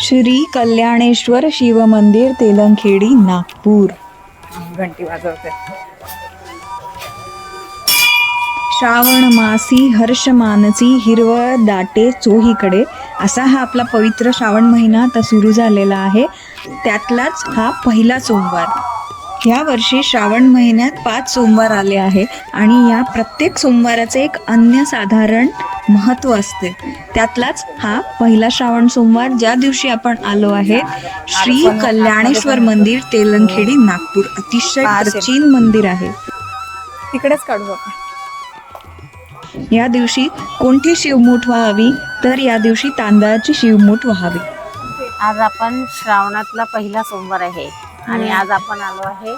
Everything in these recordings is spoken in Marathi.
श्री कल्याणेश्वर शिव मंदिर तेलंखेडी नागपूर. घंटी वाजवते. श्रावण मासी हर्ष मानसी हिरवळ दाटे चोहीकडे. असा हा आपला पवित्र श्रावण महिना आता सुरू झालेला आहे. त्यातलाच हा पहिला सोमवार. या वर्षी श्रावण महिन्यात पाच सोमवार आले आहे आणि या प्रत्येक सोमवाराचे एक अनन्यसाधारण महत्त्व असते. त्यातलाच हा पहिला श्रावण सोमवार ज्या दिवशी आपण आलो आहे श्री कल्याणेश्वर मंदिर तेलंखेडी नागपूर. अतिशय प्राचीन मंदिर आहे. तिकडेच काढू आपण. या दिवशी कोणती शिवमूठ व्हावी? तर या दिवशी तांदळाची शिवमूठ व्हावी. आज आपण श्रावणातला पहिला सोमवार आहे. आणि आज आपण आलो आहे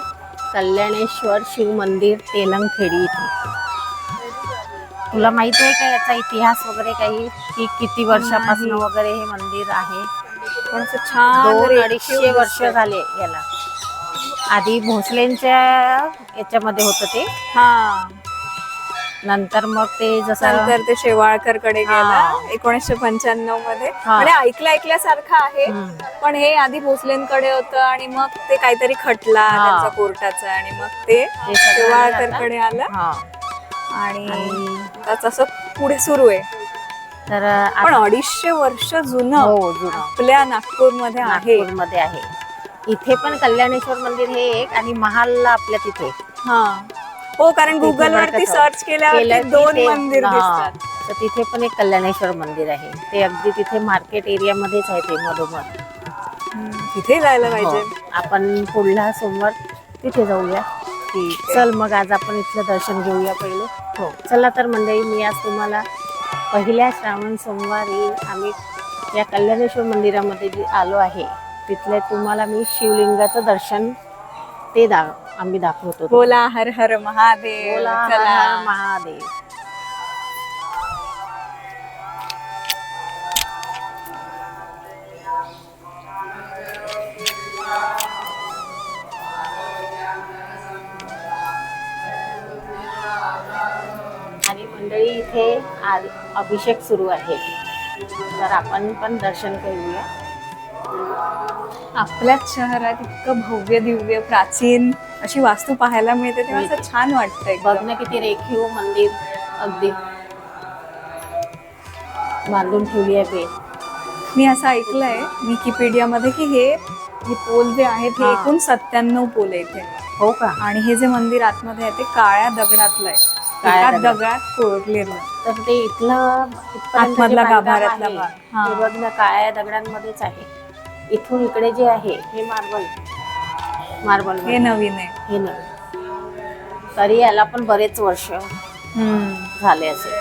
कल्याणेश्वर शिव मंदिर तेलंगखेडी इथे. तुला माहीत आहे का याचा इतिहास वगैरे काही की किती वर्षापासून वगैरे हे मंदिर आहे पण असं छान दोन अडीचशे वर्ष. झाले याला आधी भोसलेंच्या याच्यामध्ये होतं ते हा नंतर मग ते जसं नंतर ते शेवाळकरकडे हा. गेला एकोणीसशे पंच्याण्णवमध्ये हा. म्हणजे ऐकलं ऐकल्यासारखं आहे हम्म. पण हे आधी भोसलेंकडे होतं आणि मग ते काहीतरी खटला हा. त्यांचा कोर्टाचा आणि मग ते ते सगळं शेवाळकरकडे आलं हा आणि तसं पुढे सुरू आहे. तर पण आता- अडीचशे वर्ष जुनं हो जुनं. आपल्या नागपूरमध्ये आहे. नागपूरमध्ये आहे. इथे पण कल्याणेश्वर मंदिर हे एक आणि महालला आपल्या तिथे. हा. हो कारण तिथे गुगल वरती सर्च केल्यावरती केलं की दोन ते- मंदिर हा. दिसतात. तर तिथे पण एक कल्याणेश्वर मंदिर आहे. ते अगदी तिथे मार्केट एरियामध्येच आहे ते मधोमध. तिथे जायला हो. पाहिजे. आपण पुढला सोमवार तिथे जाऊया. ठीक आहे. चल मग आज आपण इथलं दर्शन घेऊया पहिले. हो चला तर मंडळी मी आज तुम्हाला पहिल्या श्रावण सोमवारी आम्ही या कल्याणेश्वर मंदिरामध्ये जे आलो आहे तिथले तुम्हाला मी शिवलिंगाचं दर्शन ते दा आम्ही दाखवतो बोला हर हर महादेव बोला हर. हर महादेव आणि मंडळी इथे आज अभिषेक सुरू आहे. तर आपण पण दर्शन करूया. आपल्याच शहरात इतकं भव्य दिव्य प्राचीन अशी वास्तू पाहायला मिळते तेव्हा असं छान वाटतंय बघ ना किती रेखीव मंदिर अगदी. बांधून ठेवली आहे मी असं ऐकलंय विकिपीडिया मध्ये की हे हे पोल जे आहेत हे हा. एकूण सत्त्याण्णव पोल आहे इथे. हो का? आणि हे जे मंदिर आतमध्ये आहे ते काळ्या दगडातलं आहे. काळ्या एका दगडात. कोरलेलं तर ते इथलं आतमधला बांधकाम गाभाऱ्यातला आहे, भाग. ते बघ ना काळ्या दगडांमध्येच आहे. इथून इकडे जे आहे हे मार्बल. मार्बल हे नवीन आहे. हे नवीन. तरी याला पण बरेच वर्ष झाले असेल.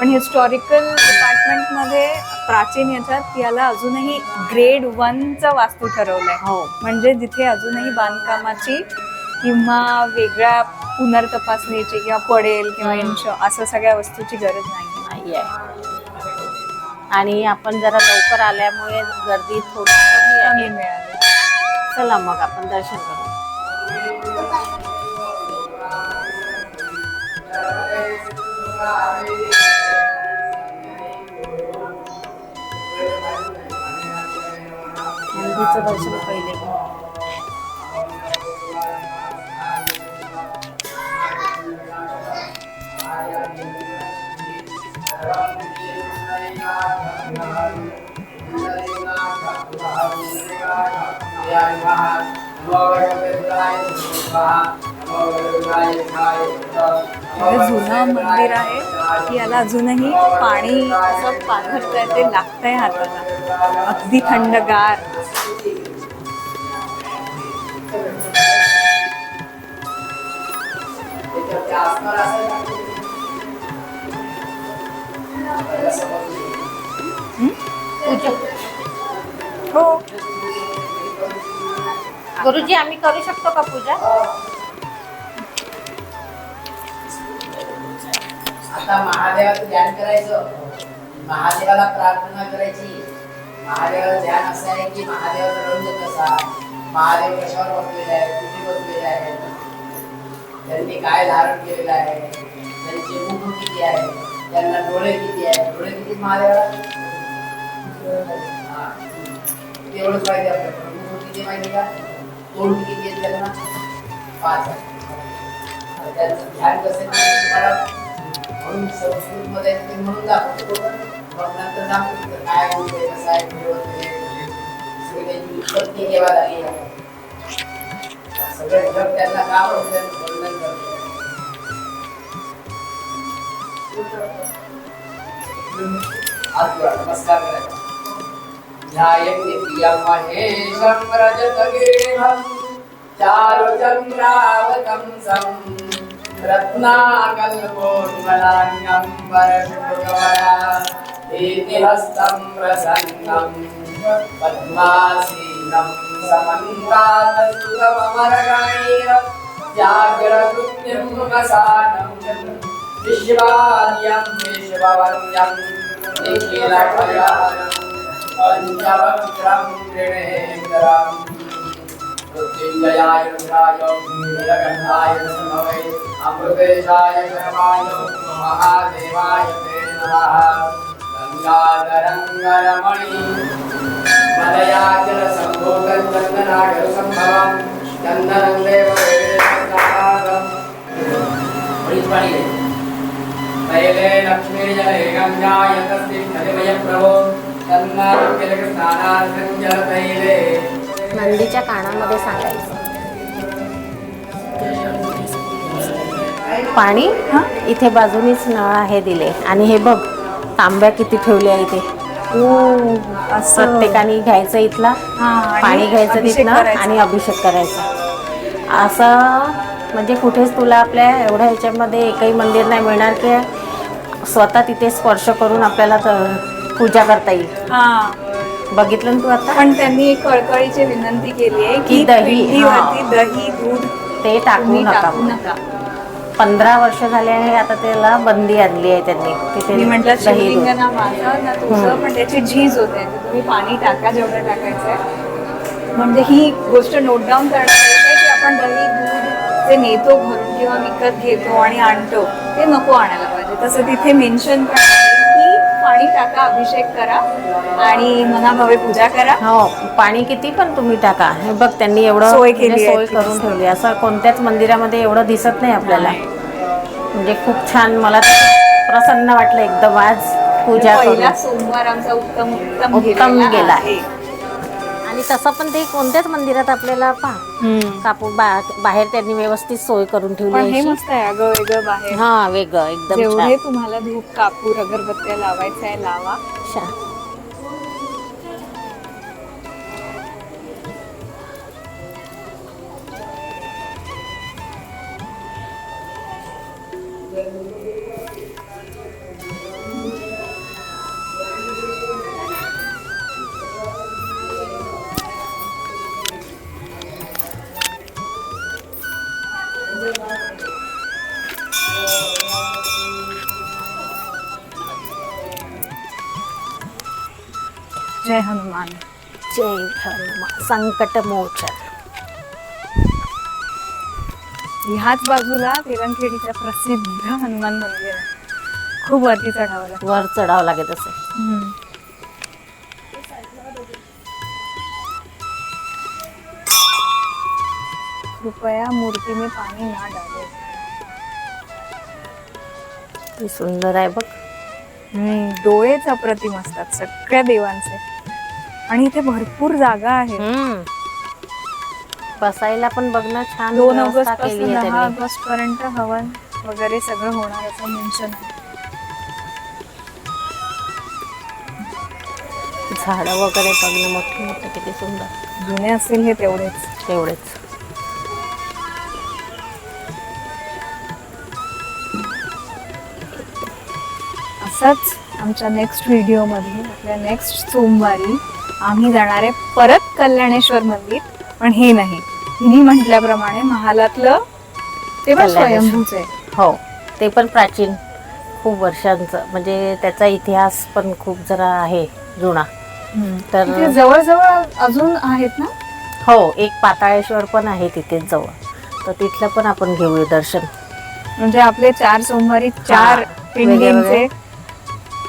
पण हिस्टॉरिकल डिपार्टमेंटमध्ये प्राचीन याच्यात याला अजूनही ग्रेड वनचा वास्तू ठरवलाय. हो. म्हणजे जिथे अजूनही बांधकामाची किंवा वेगळ्या पुनर्तपासणीची किंवा पडेल किंवा. इंश असं सगळ्या वस्तूची गरज नाही. नाही आहे आणि आपण जरा लवकर आल्यामुळे गर्दी थोडी कमी कमी आहे मिळाली. चला मग आपण दर्शन करू. नंदीचं दर्शन पहिले. जुनं मंदिर आहे. की याला अजूनही पाणी असं पाझरतंय ते लागतंय हाताला. अगदी थंडगार. हो. गुरुजी आम्ही करू शकतो का पूजा? आता महादेवाचं ध्यान करायचं. महादेवाला प्रार्थना करायची. महादेवाला ध्यान असं आहे की महादेवाचा रंग कसा? महादेव कशावर बसलेले आहे? कुठे बसलेले आहे? त्यांनी काय धारण केलेलं आहे? त्यांचे मुख किती आहे? त्यांना डोळे किती आहे डोळे किती महादेवाला हा. किती एवढंच आपल्याला. म्हणजे किती माहिती का? तोंड किती आहेत त्यांना? पाच आहे त्यांचं ध्यान कसं तुम्हाला? म्हणून संस्कृतमध्ये ते म्हणून दाखवतो मग नंतर दाखवतो की काय होते कसं आहे कुठे होते सगळी त्यांची उत्पत्ती केव्हा झाली सगळं जग त्यांना का आवडतं नमस्कार करायचा ध्यायन्ति प्रियं महेशं रजतगिरिभं चारुचन्द्रावतंसं रत्नाकल्पोन्मलान्यं प्रसन्नं पद्मासीनं समन्तातसुतममरगणैर जागरकृत्यं मसानं विश्वाद्यं विश्ववन्द्यं निखिलकयानं पञ्चवक्त्रं त्रिणेन्द्रं मृत्युञ्जयाय रुद्राय नीलकण्ठाय समवै अमृतेशाय शर्माय महादेवाय ते नमः गङ्गाधरङ्गरमणि मलयाचलसम्भोगं चन्दनागरसम्भवं चन्दनं देववेदनादम् पाणी तैले लक्ष्मीजले गङ्गाय नंदीच्या कानामध्ये सांगायचं. पाणी? इथे बाजूनीच नळ आहे दिले. आणि हे बघ तांब्या किती ठेवले आहे इथे प्रत्येकाने घ्यायचं इथला हा, पाणी घ्यायचं तिथनं. आणि अभिषेक करायचा. असं म्हणजे कुठेच तुला आपल्या एवढ्या ह्याच्यामध्ये एकही मंदिर नाही मिळणार की स्वतः तिथे स्पर्श करून आपल्याला त- पूजा करता येईल. हा. बघितलं ना तू आता? पण त्यांनी एक कळकळीची विनंती केली आहे की की दही, पिंडीवरती हा. दही दूध ते टाकू तुम्ही नका. टाकू नका. पंधरा वर्ष झाले आहे आता त्याला बंदी आणली आहे त्यांनी. तिथे मी म्हटलं दही दूध. शिवलिंग ना माझं ना तुझं पण त्याची झीज होते. तुम्ही पाणी टाका जेवढं टाकायचंय म्हणजे ही गोष्ट नोट डाऊन येते की आपण दही दूध जे नेतो घरून किंवा विकत घेतो आणि आणतो. ते नको आणायला. तसं तिथे मेन्शन पण आहे की पाणी टाका अभिषेक करा आणि मनाभावे पूजा करा. हो पाणी किती पण तुम्ही टाका. हे बघ त्यांनी एवढं सोय म्हणजे केली आहे सोय करून. ठेवली. असं कोणत्याच मंदिरामध्ये एवढं दिसत नाही आपल्याला. म्हणजे खूप छान मला प्रसन्न वाटलं. एकदम आज पूजा करून. पहिला सोमवार आमचा उत्तम उत्तम उत्तम गेला. आहे. आणि तसं पण ते कोणत्याच मंदिरात आपल्याला पहा. कापू बा- बाहेर त्यांनी व्यवस्थित सोय करून ठेवली पण आहे हे अशी. मस्त आहे अगं वेगळं बाहेर. हा वेगळं एकदम जेवढे तुम्हाला धूप कापूर अगरबत्त्या लावायचं आहे लावा. छान. जय हनुमान. जय हनुमान. संकट मोचन ह्याच बाजूला तेलंगखेडीचं प्रसिद्ध हनुमान मंदिर आहे. खूप वरती चढावं लागतं. वर चढावं लागत असेल कृपया मूर्ती में पाणी ना डाले किती सुंदर आहे बघ. डोळेच अप्रतिम असतात सगळ्या देवांचे. आणि इथे भरपूर जागा आहे हम्म. बसायला पण बघणं छान दोन व्यवस्था ऑगस्ट केली पासून आहे दहा त्यांनी. ऑगस्ट पर्यंत हवन वगैरे सगळं होणार असं मेन्शन झाडं वगैरे बघणं मोठे मोठे किती सुंदर. जुने असेल हे तेवढेच. तेवढेच. असंच आमच्या नेक्स्ट व्हिडिओमध्ये आपल्या नेक्स्ट सोमवारी आम्ही जाणार आहे परत कल्याणेश्वर मंदिर पण हे नाही. तिने म्हटल्याप्रमाणे महालातलं ते पण कल्याणेश्वर. स्वयंभूच आहे. हो ते पण प्राचीन खूप वर्षांचं म्हणजे त्याचा इतिहास पण खूप जरा आहे जुना. तर तिथे जवळजवळ अजून आहेत ना? हो एक पाताळेश्वर पण आहे तिथेच जवळ. तर तिथलं पण आपण घेऊया दर्शन. म्हणजे आपले चार सोमवारी चार पिंडींचे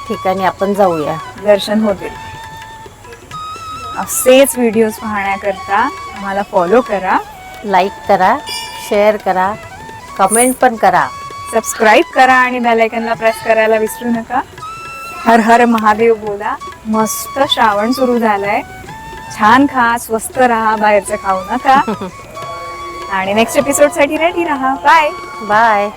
ठिकाणी आपण जाऊया. दर्शन होतील. असेच व्हिडिओज पाहण्याकरता आम्हाला फॉलो करा लाईक करा शेअर करा कमेंट पण करा. सबस्क्राईब करा आणि बेल आयकनला प्रेस करायला विसरू नका. हर हर महादेव बोला. मस्त श्रावण सुरू झालाय. छान खा स्वस्त राहा बाहेरचं खाऊ नका. आणि नेक्स्ट एपिसोडसाठी रेडी राहा. Bye bye